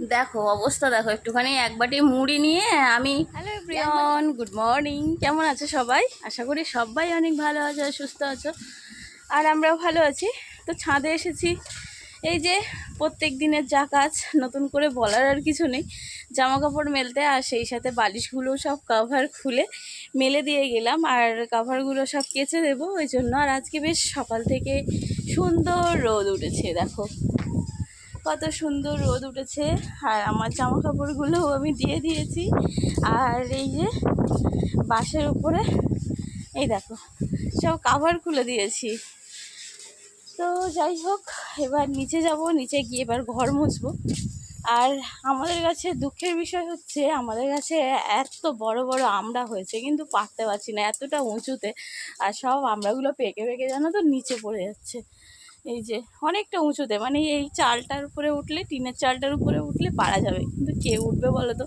দেখো অবস্থা দেখো একটুখানি এক বাটি মুড়ি নিয়ে আমি হ্যালো প্রিয়ন গুড মর্নিং কেমন আছো সবাই? আশা করি সবাই অনেক ভালো আছো সুস্থ আছো। আর আমরাও ভালো আছি। তো ছাদে এসেছি। এই যে প্রত্যেক দিনের যা কাজ নতুন করে বলার আর কিছু নেই। জামা কাপড় মেলতে আর সেই সাথে বালিশগুলো সব কাভার খুলে মেলে দিয়ে গেলাম। আর কাভারগুলো সব কেচে দেবো ওই জন্য। আর আজকে বেশ সকাল থেকে সুন্দর রোদ উঠেছে দেখো। কত সুন্দর রোদ উঠেছে। আর আমার জামা কাপড়গুলোও আমি দিয়ে দিয়েছি। আর এই যে বাসের উপরে, এই দেখো, সব কাভার খুলে দিয়েছি। তো যাই হোক, এবার নিচে যাব, নিচে গিয়ে এবার ঘর মুছবো। আর আমাদের কাছে দুঃখের বিষয় হচ্ছে, আমাদের কাছে এত বড় বড় আমড়া হয়েছে, কিন্তু পারতে পারছি না, এতটা উঁচুতে। আর সব আমড়াগুলো পেকে পেকে জানো তো নিচে পড়ে যাচ্ছে। এই যে অনেকটা উঁচুতে মানে এই চালটার উপরে উঠলে, টিনের চালটার উপরে উঠলে পারা যাবে। কিন্তু কে উঠবে বলো তো?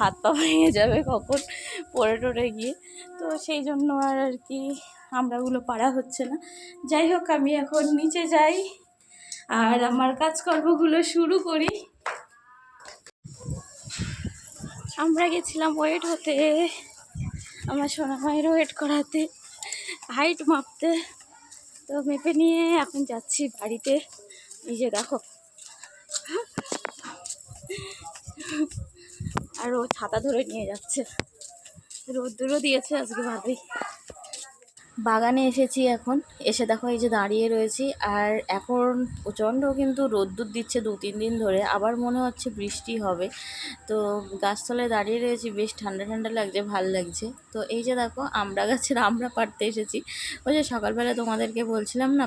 হাত পা ভেঙে যাবে কখন পড়ে টরে গিয়ে। তো সেই জন্য আর আর কি আমরাগুলো পারা হচ্ছে না। যাই হোক, আমি এখন নিচে যাই আর আমার কাজকর্মগুলো শুরু করি। আমরা গেছিলাম ওয়েট হতে, আমার সোনা মায়ের ওয়েট করাতে, হাইট মাপতে। তো মেপে নিয়ে এখন যাচ্ছি বাড়িতে। এই যে দেখো। আর ও ছাতা ধরে নিয়ে যাচ্ছে। রোদ্দুরও দিয়েছে আজকে ভালোই। বাগানে এসেছি এখন। এসে দেখো এই যে দাঁড়িয়ে রয়েছি আর এখন প্রচণ্ড কিন্তু রোদ্দুর দিচ্ছে দু তিন দিন ধরে। আবার মনে হচ্ছে বৃষ্টি হবে। তো গাছতলায় দাঁড়িয়ে রয়েছি বেশ ঠান্ডা ঠান্ডা লাগছে ভালো লাগছে। তো এই যে দেখো আমড়া গাছের আমড়া পাড়তে এসেছি। ওই যে সকালবেলা তোমাদেরকে বলছিলাম না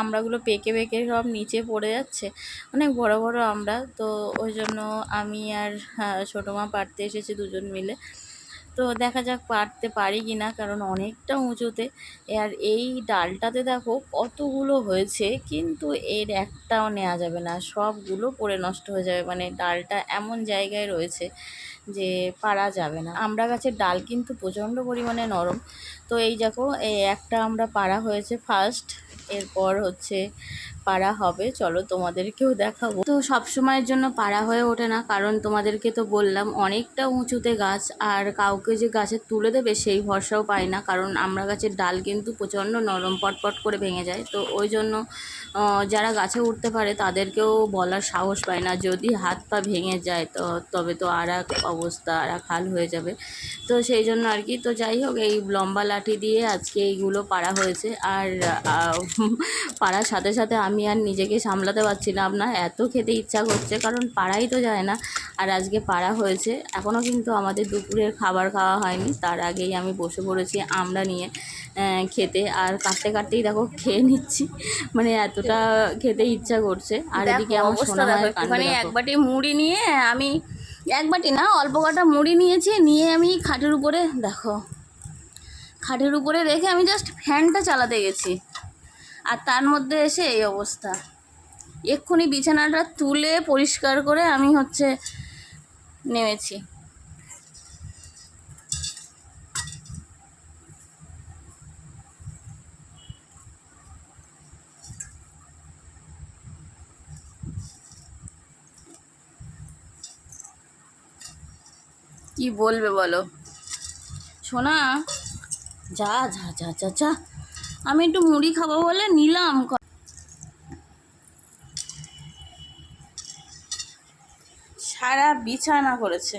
আমড়াগুলো পেকে পেকে সব নিচে পড়ে যাচ্ছে। অনেক বড় বড় আমড়া তো ওই জন্য আমি আর হ্যাঁ, ছোটো মা পাড়তে এসেছি দুজন মিলে। তো দেখা যাক পারতে পারি কি না কারণ অনেকটা উঁচুতে। আর এই ডালটাতে দেখো কতগুলো হয়েছে, কিন্তু এর একটাও নেওয়া যাবে না। সবগুলো পড়ে নষ্ট হয়ে যাবে মানে ডালটা এমন জায়গায় রয়েছে যে পারা যাবে না। আমরা গাছের ডাল কিন্তু প্রচণ্ড পরিমাণে নরম। তো এই দেখো, এই একটা আমরা পাড়া হয়েছে ফার্স্ট, এরপর হচ্ছে পাড়া হবে, চলো তোমাদেরকেও দেখাবো। তো সব সময়ের জন্য পাড়া হয়ে ওঠে না, কারণ তোমাদেরকে তো বললাম, অনেকটা উঁচুতে গাছ, আর কাউকে যে গাছে তুলে দেবে সেই ভরসাও পাই না, কারণ আমরা গাছের ডাল কিন্তু প্রচণ্ড নরম পটপট করে ভেঙে যায়। তো ওই জন্য যারা গাছে উঠতে পারে, তাদেরকেও বলার সাহস পায় না, যদি হাত পা ভেঙে যায়, তো তবে তো আর এক অবস্থা, আর এক হাল হয়ে যাবে। তো সেই জন্য আর কি, তো যাই হোক, এই লম্বা লাঠি দিয়ে আজকে এইগুলো পাড়া হয়েছে, আর পাড়ার সাথে সাথে আমি আর নিজেকে সামলাতে পারছিলাম না। আপনার এত খেতে ইচ্ছা করছে কারণ পাড়াই তো যায় না। আর আজকে পাড়া হয়েছে এখনও কিন্তু আমাদের দুপুরের খাবার খাওয়া হয়নি। তার আগেই আমি বসে পড়েছি আমরা নিয়ে খেতে। আর কাটতে কাটতেই দেখো খেয়ে নিচ্ছি। মানে এতটা খেতে ইচ্ছা করছে। আর এদিকে আমার সোনা মায়ের কাণ্ড এক বাটি মুড়ি নিয়ে আমি এক বাটি না অল্প কটা মুড়ি নিয়েছি নিয়ে আমি খাটের উপরে দেখো খাটের উপরে রেখে আমি জাস্ট ফ্যানটা চালাতে গেছি। আর তার মধ্যে এসে এই অবস্থা। এক্ষুনি বিছানাটা তুলে পরিষ্কার করে আমি হচ্ছে নেমেছি। কি বলবে বলো? শোনা যা যা যা যা যা। আমি একটু মুড়ি খাব বলে নিলাম। সারা বিছানা করেছে।